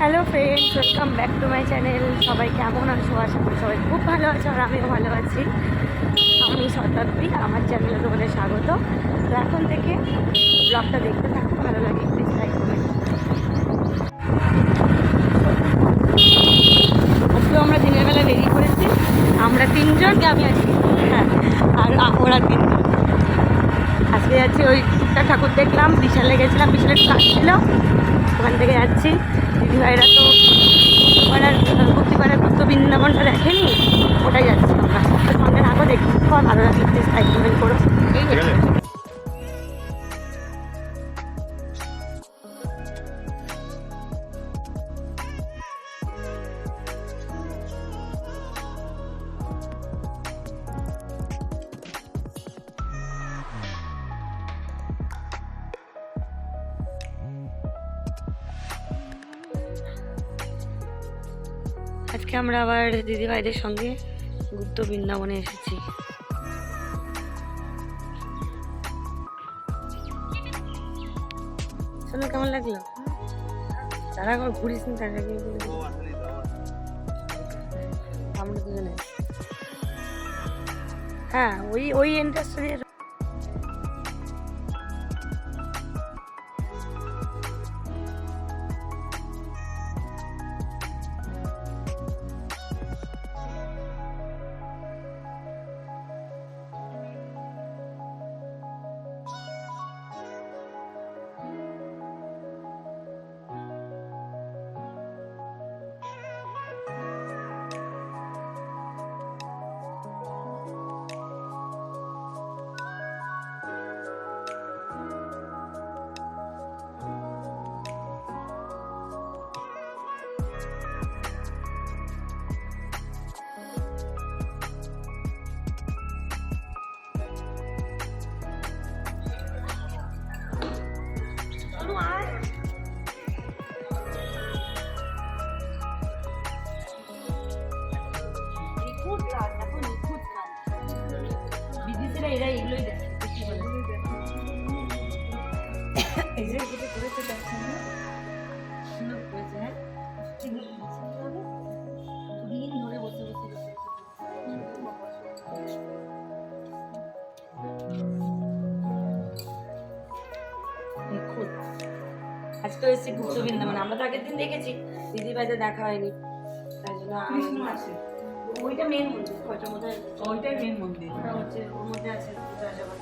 Hello friends welcome back to my channel সবাই কেমন আছো? আশা করি সবাই খুব ভালো আছো আর আমিও ভালো আছি। আমি শতাব্দী আমার চ্যানেলে তোমাদের স্বাগত। তো এখন থেকে ব্লগটা দেখতে থাকো, ভালো লাগে প্লিজ লাইক কমেন্ট আজকে আমরা দিনের বেলা বেরিয়ে পড়েছি আমরা তিনজন আমি আছি। হ্যাঁ আর ওরা তিনজন। আজকে যাচ্ছি ওই ঠাকুর দেখলাম, বিশালে গেছিলাম, বিশালে কাজ ছিল। ওখান থেকে যাচ্ছি। イライラと আজকে আমরা আবার দিদিভাইদের সঙ্গে গুপ্ত বৃন্দাবনে এসেছি। শোনো, কেমন লাগল? তারা একবার ঘুরিস নি, তারা। আমরা দুজনে। হ্যাঁ ওই ওই এন্ট্রান্সটা দিয়ে এই যে এগুলো করেছে দেখছেন সুন্দর করেছে হ্যাঁ? এগুলো পছন্দ হবে? দিন ধরে বসে বসে বসে নিখুঁত আজকে এসেছি গুপ্ত বৃন্দাবন। আমরা তো আগের দিন দেখেছি দিদির বাড়িতে দেখা হয়নি। তাই জন্য আমি আছে। ওইটা মেন মন্দির ওইটার মধ্যে ওইটাই মেন মন্দির। ওটা হচ্ছে ওর মধ্যে আছে পূজা জগৎ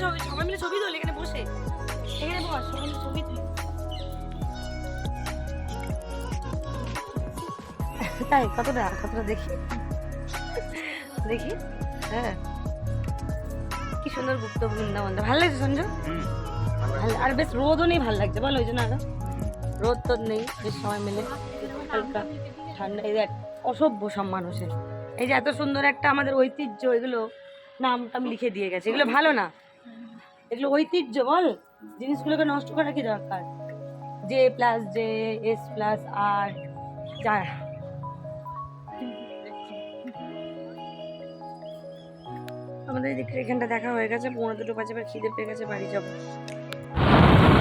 সবার সবাই সবাই মিলে ছবি তোল এখানে বসে। এখানে বস সবাই মিলে ছবি তুলি। তাই কতটা কতটা দেখি? দেখি হ্যাঁ। কি সুন্দর গুপ্ত বৃন্দাবনটা। ভালো লাগছে সঞ্জয় আর বেশ রোদও নেই ভালো লাগছে বলো ওই জন্য আরও। রোদ তোদ নেই বেশ সবাই মিলে হালকা ঠান্ডা। এই দেখ অসভ্য সব মানুষের। এই যে এত সুন্দর একটা আমাদের ঐতিহ্য এগুলো নাম টাম লিখে দিয়ে গেছে। এগুলো ভালো না? এগুলো ঐতিহ্য বল জিনিসগুলোকে নষ্ট করা কি দরকার J plus J S plus আর যা আমাদের এদিকে এখানটা দেখা হয়ে গেছে পনেরো দুটো বাজে এবার খিদে পেয়ে গেছে বাড়ি যাব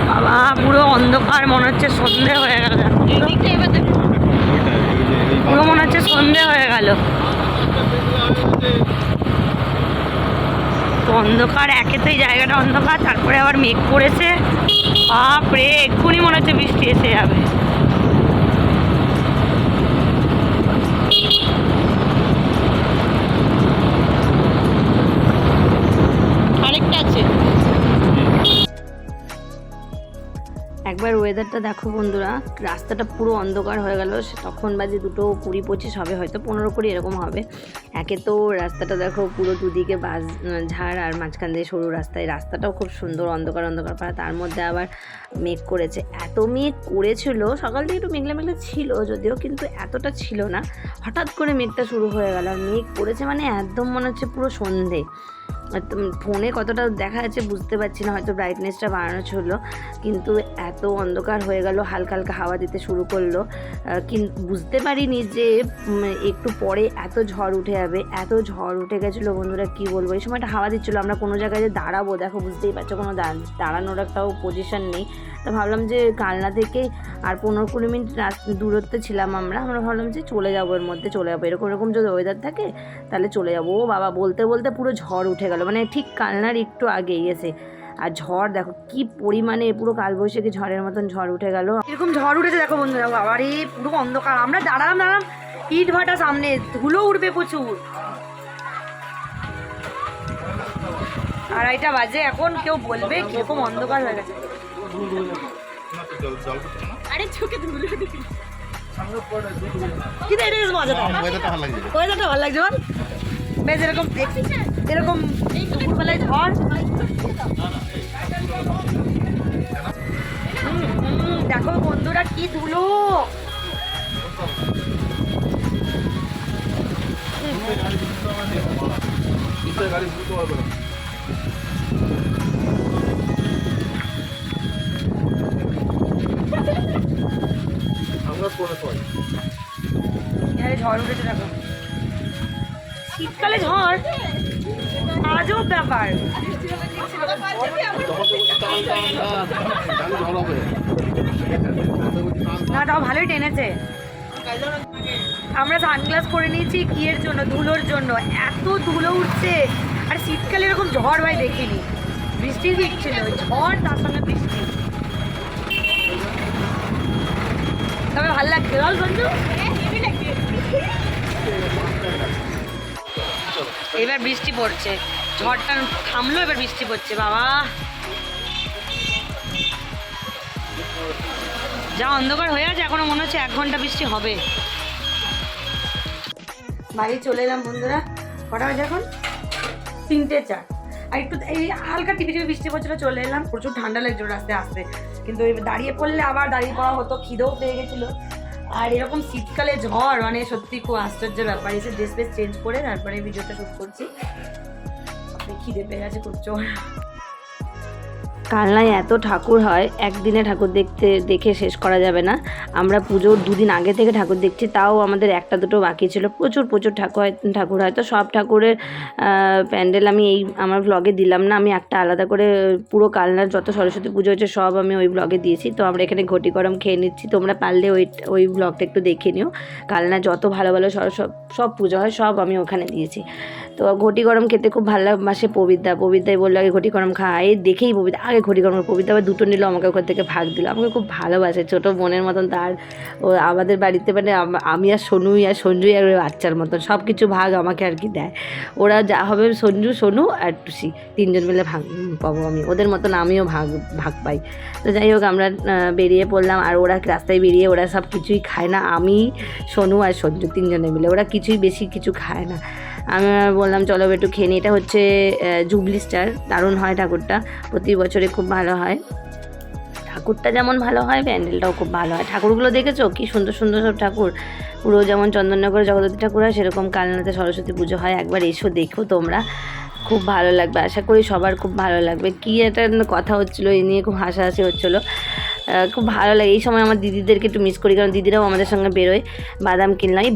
বাবা পুরো অন্ধকার মনে হচ্ছে সন্ধে হয়ে গেল পুরো মনে হচ্ছে সন্ধে হয়ে গেল অন্ধকার একে তো এই জায়গাটা অন্ধকার, তারপরে আবার মেঘ পড়েছে বাপরে, এক্ষুনি মনে হচ্ছে বৃষ্টি এসে যাবে। একবার ওয়েদারটা দেখো বন্ধুরা, রাস্তাটা পুরো অন্ধকার হয়ে গেল তখন বাজে দুটো কুড়ি পঁচিশ হবে, হয়তো পনেরো কুড়ি এরকম হবে। একে তো রাস্তাটা দেখো পুরো দুদিকে বাস ঝাড় আর মাঝখান দিয়ে সরু রাস্তায় রাস্তাটাও খুব সুন্দর, অন্ধকার অন্ধকার পাড়া, তার মধ্যে আবার মেঘ করেছে। এত মেঘ করেছিল, সকাল থেকে একটু মেঘলা মেঘলা ছিল, যদিও কিন্তু এতটা ছিল না, হঠাৎ করে মেঘটা শুরু হয়ে গেল। আর মেঘ করেছে মানে একদম মনে হচ্ছে পুরো সন্ধে। ফোনে কতটা দেখা যাচ্ছে বুঝতে পারছি না, হয়তো ব্রাইটনেসটা বাড়ানো ছিল কিন্তু এত অন্ধকার হয়ে গেল, হালকা হালকা হাওয়া দিতে শুরু করল। কিন্তু বুঝতে পারিনি যে একটু পরে এত ঝড় উঠে যাবে, এত ঝড় উঠে গেছিল বন্ধুরা, কি বলব? এই সময়টা হাওয়া দিচ্ছিল, আমরা কোনো জায়গায় যে দাঁড়াবো, দেখো, বুঝতেই পারছ, কোনো দাঁড়ানোর একটাও পজিশন নেই। তো ভাবলাম যে কালনা থেকে আর পনেরো কুড়ি মিনিট দূরত্বে ছিলাম আমরা আমরা ভাবলাম যে চলে যাব এর মধ্যে, চলে যাব। এরকম এরকম যদি ওয়েদার থাকে, তাহলে চলে যাব। ও বাবা, বলতে বলতে পুরো ঝড় উঠে গেল। মানে ঠিক কালনার একটু আগেই এসে আর ঝড় দেখো, কি পরিমাণে পুরো কালবৈশাখী ঝড়ের মতন ঝড় উঠে গেল। এরকম ঝড় উঠেছে দেখো বন্ধুরা, বাবা রে, পুরো অন্ধকার। আমরা দাঁড়ালাম দাঁড়ালাম, ইট ভাটা সামনে, ধুলো উঠবে প্রচুর। আড়াইটা বাজে এখন, কেউ বলবে কীরকম অন্ধকার হয়ে গেছে। আরে চোখে ধুলো দিবি কিন্তু এটা বেশ মজাদার ওয়েদারটা ভালো লাগছে। বল। বেশ এরকম এরকম দুপুরবেলায় ঝড়। দেখো বন্ধুরা কি ধুলো। এখানে ঝড় উঠেছে দেখো। শীতকালে ঝড় আজব ব্যাপার। না, তাও ভালোই টেনেছে। আমরা সানগ্লাস করে নিয়েছি কিয়ের জন্য, ধুলোর জন্য। এত ধুলো উঠছে। আর শীতকালে এরকম ঝড় ভাই দেখিনি। বৃষ্টির দিক ছিল ঝড় তার সঙ্গে বৃষ্টি। তবে ভালো লাগছে। বল সঞ্জু এবার বৃষ্টি পড়ছে। ঝড়টা থামলো, এবার বৃষ্টি পড়ছে, বাবা। যা অন্ধকার হয়ে আছে, এখনও মনে হচ্ছে এক ঘণ্টা বৃষ্টি হবে। বাড়ি চলে এলাম বন্ধুরা। কটা বাজে এখন? তিনটে চার। আর একটু এই হালকা টিপি টিপি বৃষ্টি পড়ছিল, চলে এলাম। প্রচুর ঠান্ডা লাগছিল রাস্তায় আসতে। কিন্তু দাঁড়িয়ে পড়লে আবার দাঁড়িয়ে পড়া হতো, খিদেও পেয়ে গেছিল। আর এরকম শীতকালে ঝড় মানে সত্যি খুব আশ্চর্যের ব্যাপার। এসে ড্রেস ফ্রেস চেঞ্জ করে তারপরে ভিডিওটা শুট করছি। খিদে পেয়ে গেছে খুব জোর কালনায় এত ঠাকুর হয়, একদিনে ঠাকুর দেখতে, দেখে শেষ করা যাবে না। আমরা পুজোর দুদিন আগে থেকে ঠাকুর দেখছি, তাও আমাদের একটা দুটো বাকি ছিল। প্রচুর প্রচুর ঠাকুর হয় ঠাকুর হয়। তো সব ঠাকুরের প্যান্ডেল আমি এই, আমার ব্লগে দিলাম না। আমি একটা আলাদা করে পুরো কালনার যত সরস্বতী পুজো হচ্ছে সব আমি ওই ব্লগে দিয়েছি। তো আমরা এখানে ঘটি গরম খেয়ে নিচ্ছি। তোমরা পারলে ওই ওই ব্লগটা একটু দেখে নিও। কালনা যত ভালো ভালো সব সব পুজো হয়, সব আমি ওখানে দিয়েছি। তো ঘটি গরম খেতে খুব ভালোবাসে পবিদ্যা পবিদ্যাই বলল আগে ঘটি গরম খাই দেখেই পবিদ্যা আগে ঘটি গরম পবিদ্যা আবার দুটো নিল, আমাকে ওখান থেকে ভাগ দিল। আমাকে খুব ভালোবাসে, ছোটো বোনের মতন তার। ও আমাদের বাড়িতে মানে আমি আর সোনুই আর সঞ্জুই আর ওই বাচ্চার মতন সব কিছু ভাগ আমাকে আর কি দেয়। ওরা যা হবে সঞ্জু, সোনু আর টুসি, তিনজন মিলে ভাগ পাবো আমি। ওদের মতন আমিও ভাগ ভাগ পাই। তো যাই হোক, আমরা বেরিয়ে পড়লাম আর ওরা রাস্তায় বেরিয়ে ওরা সব কিছুই খায় না। আমি, সোনু আর সঞ্জু তিনজনে মিলে, ওরা কিছুই বেশি কিছু খায় না। আমি বললাম, চলো একটু খেয়ে নিই এটা হচ্ছে জুবলি স্টার। দারুণ হয় ঠাকুরটা। প্রতি বছরে খুব ভালো হয়। ঠাকুরটা যেমন ভালো হয়, প্যান্ডেলটাও খুব ভালো হয়। ঠাকুরগুলো দেখেছ? কি সুন্দর সুন্দর সব ঠাকুর। পুরো যেমন চন্দননগরে জগদ্ধাত্রী ঠাকুর হয়, সেরকম কালনাতে সরস্বতী পুজো হয়। একবার এসো, দেখো তোমরা। খুব ভালো লাগবে। আশা করি সবার খুব ভালো লাগবে। কী একটা কথা হচ্ছিল এই নিয়ে খুব হাসাহাসি হচ্ছিল। খুব ভালো লাগে। এই সময় আমার দিদিদেরকে একটু মিস করি, কারণ দিদিরাও আমাদের সঙ্গে বেরোয়। বাদাম কিনলাম। এই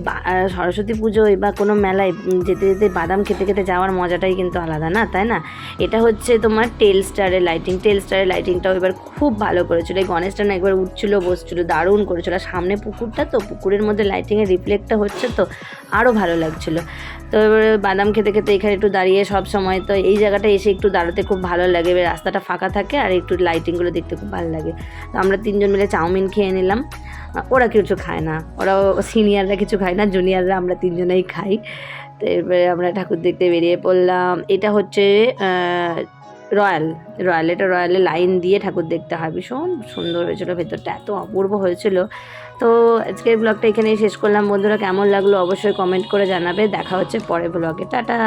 সরস্বতী পুজোয় বা কোনো মেলায় যেতে যেতে বাদাম খেতে খেতে যাওয়ার মজাটাই কিন্তু আলাদা, না? তাই না? এটা হচ্ছে তোমার টেল স্টারের লাইটিং টেল স্টারের লাইটিংটাও এবার খুব ভালো করেছিল। এই গণেশটা না একবার উঠছিল, বসছিল, দারুণ করেছিল। আর সামনে পুকুরটা তো, পুকুরের মধ্যে লাইটিংয়ের রিফ্লেক্টটা হচ্ছে তো আরও ভালো লাগছিল। তো এবারে বাদাম খেতে খেতে এখানে একটু দাঁড়িয়ে সব সময় তো এই জায়গাটা এসে একটু দাঁড়াতে খুব ভালো লাগে। রাস্তাটা ফাঁকা থাকে আর একটু লাইটিংগুলো দেখতে খুব ভালো লাগে। আমরা তিনজন মিলে চাউমিন খেয়ে নিলাম। ওরা কিছু খায় না। ওরা সিনিয়ররা কিছু খায় না, জুনিয়ররা আমরা তিনজনেই খাই। তো এরপরে আমরা ঠাকুর দেখতে বেরিয়ে পড়লাম। এটা হচ্ছে রয়্যাল। রয়্যাল, এটা রয়্যালে লাইন দিয়ে ঠাকুর দেখতে হয়। ভীষণ সুন্দর হয়েছিল, ভেতরটা এত অপূর্ব হয়েছিল। তো আজকের ব্লগটা এখানেই শেষ করলাম। বন্ধুরা কেমন লাগল অবশ্যই কমেন্ট করে জানাবে। দেখা হচ্ছে পরের ব্লগে। টাটা!